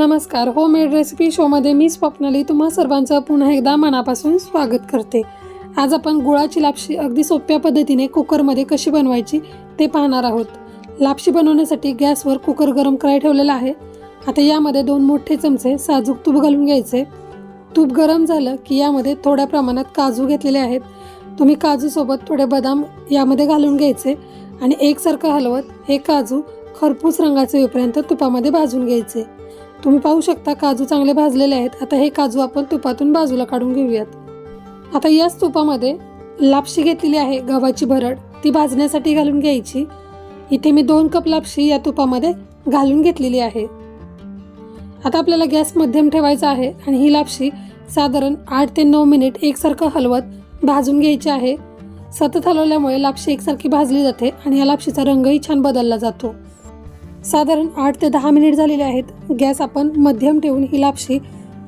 नमस्कार. Homemade recipe शोमध्ये मी स्वप्नाली. तुम्हा सर्वांचं पुन्हा एकदा मनापासून स्वागत करते. आज आपण गुळाची लापशी अगदी सोप्या पद्धतीने कुकरमध्ये कशी बनवायची ते पाहणार आहोत. लापशी बनवण्यासाठी गॅसवर कुकर गरम करायला ठेवलेला आहे. आता यामध्ये दोन मोठे चमचे साजूक तूप घालून घ्यायचे. तूप गरम झालं की यामध्ये थोड्या प्रमाणात काजू घेतलेले आहेत. तुम्ही काजूसोबत थोडे बदाम यामध्ये घालून घ्यायचे आणि एकसारखं हलवत हे काजू खरपूस रंगाचे येईपर्यंत तुपामध्ये भाजून घ्यायचे. तुम्ही पाहू शकता काजू चांगले भाजलेले आहेत. आता हे काजू आपण तुपातून बाजूला काढून घेऊयात. आता याच तुपामध्ये लापशी घेतलेली आहे गव्हाची भरड. ती भाजण्यासाठी घालून घ्यायची. इथे मी दोन कप लापशी या तुपामध्ये घालून घेतलेली आहे. आता आपल्याला गॅस मध्यम ठेवायचा आहे आणि ही लापशी साधारण आठ ते नऊ मिनिट एकसारखं हलवत भाजून घ्यायची आहे. सतत हलवल्यामुळे लापशी एकसारखी भाजली जाते आणि या लापशीचा रंगही छान बदलला जातो. साधारण आठ ते दहा मिनिट झालेले आहेत. गॅस आपण मध्यम ठेवून ही लापशी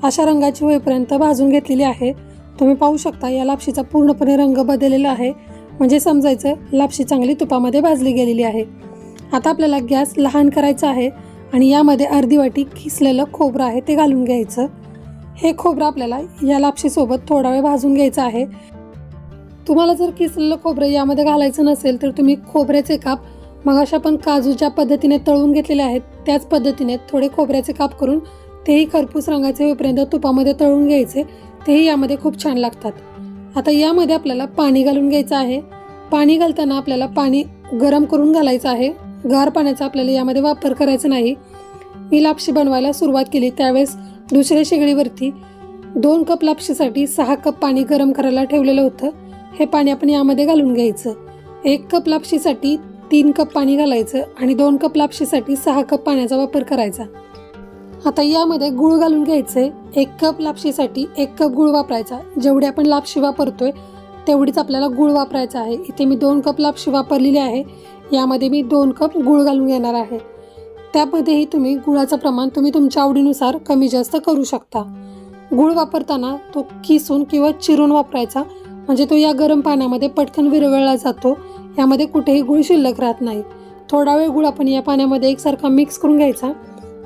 अशा रंगाची होईपर्यंत भाजून घेतलेली आहे. तुम्ही पाहू शकता या लापशीचा पूर्णपणे रंग बदललेला आहे. म्हणजे समजायचं लापशी चांगली तुपामध्ये भाजली गेलेली आहे. आता आपल्याला गॅस लहान करायचा आहे आणि यामध्ये अर्धी वाटी किसलेलं खोबरं आहे ते घालून घ्यायचं. हे खोबरं आपल्याला या लापशीसोबत थोडा वेळ भाजून घ्यायचं आहे. तुम्हाला जर किसलेलं खोबरं यामध्ये घालायचं नसेल तर तुम्ही खोबऱ्याचे काप मग अशा पण काजू ज्या पद्धतीने तळून घेतलेले आहेत त्याच पद्धतीने थोडे खोबऱ्याचे काप करून तेही खरपूस रंगाचे होईपर्यंत तुपामध्ये तळून घ्यायचे तेही यामध्ये खूप छान लागतात. आता यामध्ये आपल्याला पाणी घालून घ्यायचं आहे. पाणी घालताना आपल्याला पाणी गरम करून घालायचं आहे. गार पाण्याचा आपल्याला यामध्ये वापर करायचा नाही. मी लापशी बनवायला सुरुवात केली त्यावेळेस दुसऱ्या शेगडीवरती दोन कप लापशीसाठी सहा कप पाणी गरम करायला ठेवलेलं होतं. हे पाणी आपण यामध्ये घालून घ्यायचं. एक कप लापशीसाठी तीन कप पाणी घालायचं आणि दोन कप लापशीसाठी सहा कप पाण्याचा वापर करायचा. आता यामध्ये गुळ घालून घ्यायचे. एक कप लापशीसाठी एक कप गुळ वापरायचा. जेवढी आपण लापशी वापरतोय तेवढीच आपल्याला गुळ वापरायचा आहे. इथे मी दोन कप लापशी वापरलेली आहे. यामध्ये मी दोन कप गुळ घालून घेणार आहे. त्यामध्येही तुम्ही गुळाचं प्रमाण तुम्ही तुमच्या आवडीनुसार कमी जास्त करू शकता. गुळ वापरताना तो किसून किंवा चिरून वापरायचा. म्हणजे तो या गरम पाण्यामध्ये पटकन विरघळला जातो. यामध्ये कुठेही गुळ शिल्लक राहत नाही. थोडा वेळ गुळ आपण या पाण्यामध्ये एकसारखा मिक्स करून घ्यायचा.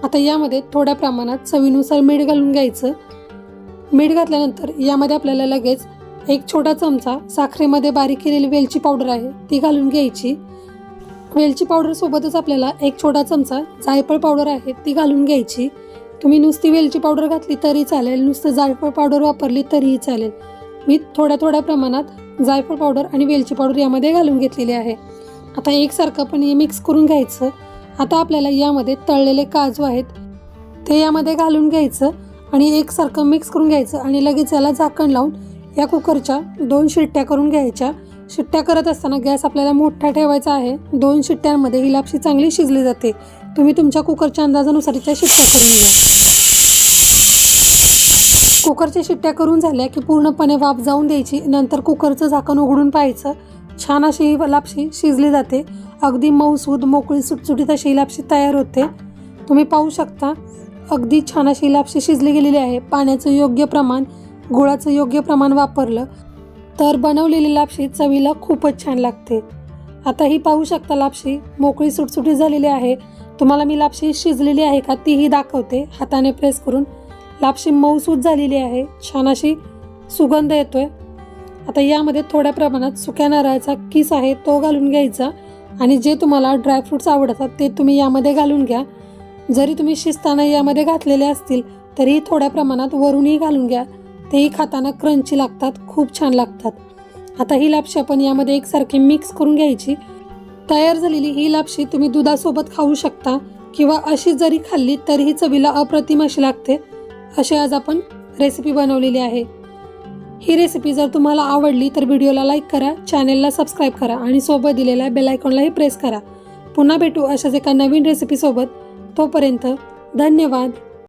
आता यामध्ये थोड्या प्रमाणात चवीनुसार मीठ घालून घ्यायचं. मीठ घातल्यानंतर यामध्ये आपल्याला लगेच एक छोटा चमचा साखरेमध्ये बारीक केलेली वेलची पावडर आहे ती घालून घ्यायची. वेलची पावडरसोबतच आपल्याला एक छोटा चमचा जायफळ पावडर आहे ती घालून घ्यायची. तुम्ही नुसती वेलची पावडर घातली तरी चालेल नुसतं जायफळ पावडर वापरली तरीही चालेल. मी थोड्या थोड्या प्रमाणात जायफळ पावडर आणि वेलची पावडर यामध्ये घालून घेतलेली आहे. आता एकसारखं पण हे मिक्स करून घ्यायचं. आता आपल्याला यामध्ये तळलेले काजू आहेत ते यामध्ये घालून घ्यायचं आणि एकसारखं मिक्स करून घ्यायचं आणि लगेच याला झाकण लावून या कुकरच्या दोन शिट्ट्या करून घ्यायच्या. शिट्ट्या करत असताना गॅस आपल्याला मोठा ठेवायचा आहे. दोन शिट्ट्यांमध्ये ही लापशी चांगली शिजली जाते. तुम्ही तुमच्या कुकरच्या अंदाजानुसार त्या शिट्ट्या करून घ्या. कुकरच्या शिट्ट्या करून झाल्या की पूर्णपणे वाफ जाऊन द्यायची. नंतर कुकरचं झाकण उघडून पाहायचं. छान अशी लापशी शिजली जाते. अगदी मऊसूद मोकळी सुटसुटीत अशी ही लापशी तयार होते. तुम्ही पाहू शकता अगदी छान अशी लापशी शिजली गेलेली आहे. पाण्याचं योग्य प्रमाण गुळाचं योग्य प्रमाण वापरलं तर बनवलेली लापशी चवीला खूपच छान लागते. आता ही पाहू शकता लापशी मोकळी सुटसुटीत झालेली आहे. तुम्हाला मी लापशी शिजलेली आहे का तीही दाखवते. हाताने प्रेस करून लापशी मऊसूद झालेली आहे. छान अशी सुगंध येतोय. आता यामध्ये थोड्या प्रमाणात सुक्या नारळाचा किस आहे तो घालून घ्यायचा आणि जे तुम्हाला ड्रायफ्रूट्स आवडतात ते तुम्ही यामध्ये घालून घ्या. जरी तुम्ही शिजताना यामध्ये घातलेले असतील तरीही थोड्या प्रमाणात वरूनही घालून घ्या. तेही खाताना क्रंची लागतात खूप छान लागतात. आता ही लापशी आपण यामध्ये एकसारखी मिक्स करून घ्यायची. तयार झालेली ही लापशी तुम्ही दुधासोबत खाऊ शकता किंवा अशी जरी खाल्ली तरीही चवीला अप्रतिम अशी लागते. अशी आज आपण रेसिपी बनवलेली आहे. ही रेसिपी जर तुम्हाला आवडली तर व्हिडिओला लाईक करा चॅनेलला सबस्क्राईब करा आणि सोबत दिलेल्या बेलायकॉनलाही प्रेस करा. पुन्हा भेटू अशाच एका नवीन रेसिपीसोबत तोपर्यंत धन्यवाद.